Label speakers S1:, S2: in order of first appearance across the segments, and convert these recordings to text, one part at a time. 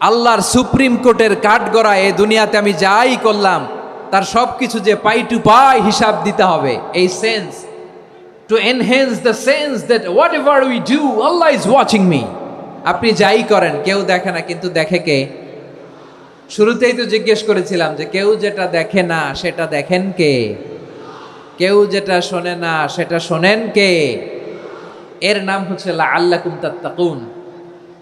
S1: আল্লাহর সুপ্রিম কোর্টের কাঠগড়া এ দুনিয়াতে আমি যাই করলাম, তার সব কিছু যে পাই টু পাই হিসাব দিতে হবে। এই sense to enhance the sense that whatever we do Allah is watching me আপনি যাই করেন, কেউ দেখে না, কিন্তু দেখে কে? শুরুতেই তো জিজ্ঞেস করেছিলাম যে কেউ যেটা দেখে না, সেটা দেখেন কে? কেউ যেটা শোনে না, সেটা শোনেন কে? এর নাম হচ্ছে আল্লাহ কুমতাত্তাকুন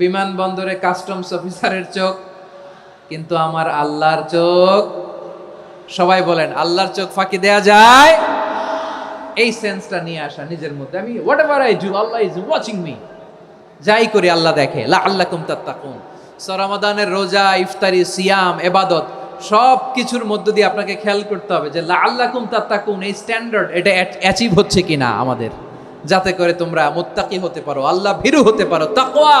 S1: বিমানবন্দরে কাস্টমস অফিসারের চোখ, কিন্তু আমার আল্লাহর চোখ, সবাই বলেন, আল্লাহর চোখ ফাঁকি দেয়া যায়? এই সেন্সটা নিয়ে আসা নিজের মধ্যে। আমি whatever I do Allah is watching me যাই করি, আল্লাহ দেখে। লা আল্লাহ কুম তাত্তাকুন সরামাদানের রোজা, ইফতারি, সিয়াম, এবাদত সব কিছুর মধ্য দিয়ে আপনাকে খেয়াল করতে হবে যে লা আল্লাহ কুম তাত্তাকুন, এই স্ট্যান্ডার্ড এটা অ্যাচিভ হচ্ছে কিনা আমাদের। যাতে করে তোমরা মুত্তাকি হতে পারো, আল্লাহ ভীরু হতে পারো। তাকওয়া!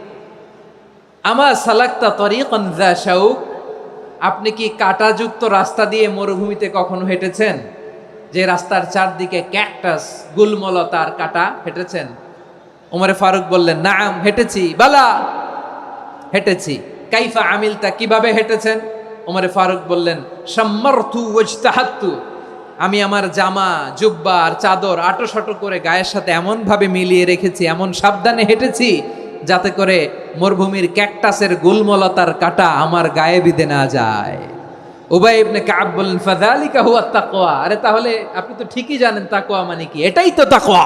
S1: আমা সালাক্তা তরিকন শাউক আপনি কি কাঁটাযুক্ত রাস্তা দিয়ে মরুভূমিতে কখনো হেঁটেছেন? যে রাস্তার চারদিকে ক্যাকটাস, গুলমলতার কাটা হেঁটেছেন? ওমরে ফারুক বললেন, নাম, হেঁটেছি, বালা, হেঁটেছি। কাইফা আমিলতা কীভাবে হেঁটেছেন? ওমরে ফারুক বললেন সম্মার্থু ওজতাহাত্তু আমি আমার জামা, জুব্বা আর চাদর আটো সাটো করে গায়ের সাথে এমনভাবে মিলিয়ে রেখেছি, এমন সাবধানে হেঁটেছি, যাতে করে মরুভূমির ক্যাকটাসের গুলমলতার কাটা আমার গায়ে বিধে না যায়। উবাই ইবনে কাব বললেন, ফাযালিকা হুয়া তাকওয়া। আরে তাহলে আপনি তো ঠিকই জানেন তাকওয়া মানে কি। এটাই তো তাকওয়া।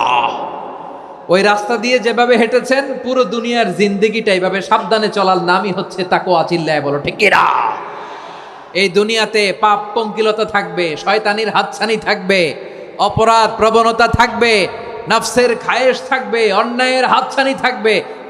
S1: ওই রাস্তা দিয়ে যেভাবে হেঁটেছেন, পুরো দুনিয়ার জিন্দেগিটা এইভাবে সাবধানে চলার নামই হচ্ছে তাকওয়া চিল্লায় বলো ঠিকিরা এই দুনিয়াতে পাপ পঙ্কিলতা থাকবে, শয়তানির হাতছানি থাকবে, অপরাধ প্রবণতা থাকবে, নফসের খায়েশ থাকবে, অন্যায়ের হাতছানি থাকবে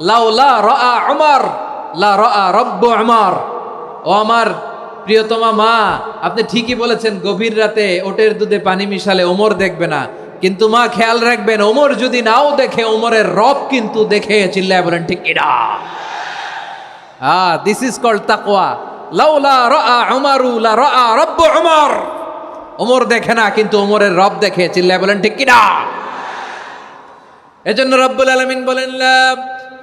S1: লাউ লা রা আমার লা রা রব্ব আমার ও আমার প্রিয়তমা মা, আপনি ঠিকই বলেছেন, গভীর রাতে ওটের দুধে পানি মিশালে ওমর দেখবে না। কিন্তু মা, খেয়াল রাখবেন, ওমর যদি নাও দেখে, ওমরের রব কিন্তু দেখে চিল্লায় বলেন, ঠিক কিনা? আহ দিস ইজ কল্ড তাকওয়া। লাউলা রা উমারু, লা রা রব্ব উমর। ওমর দেখে না, কিন্তু ওমরের রব দেখে চিল্লায় বলেন, ঠিক কিনা? এজন্য রব্বুল আলামিন বলেন, লা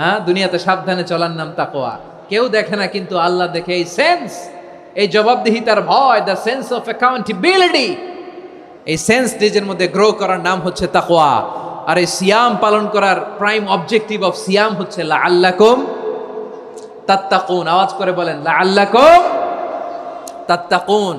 S1: হ্যাঁ দুনিয়াতে সাবধানে চলার নাম তাকোয়া কেউ দেখে না, কিন্তু আল্লাহ দেখে এই সেন্স এই জবাবদিহিতার ভয় দ্য সেন্স অফ অ্যাকাউন্টেবিলিটি এই সেন্স নিজের মধ্যে গ্রো করার নাম হচ্ছে তাকোয়া আর এই সিয়াম পালন করার প্রাইম অবজেক্টিভ অফ সিয়াম হচ্ছে লা আল্লাহ আল্লাকুম তাত্তাকুন। আওয়াজ করে বলেন লা আল্লাহ আল্লাকুম তাত্তাকুন।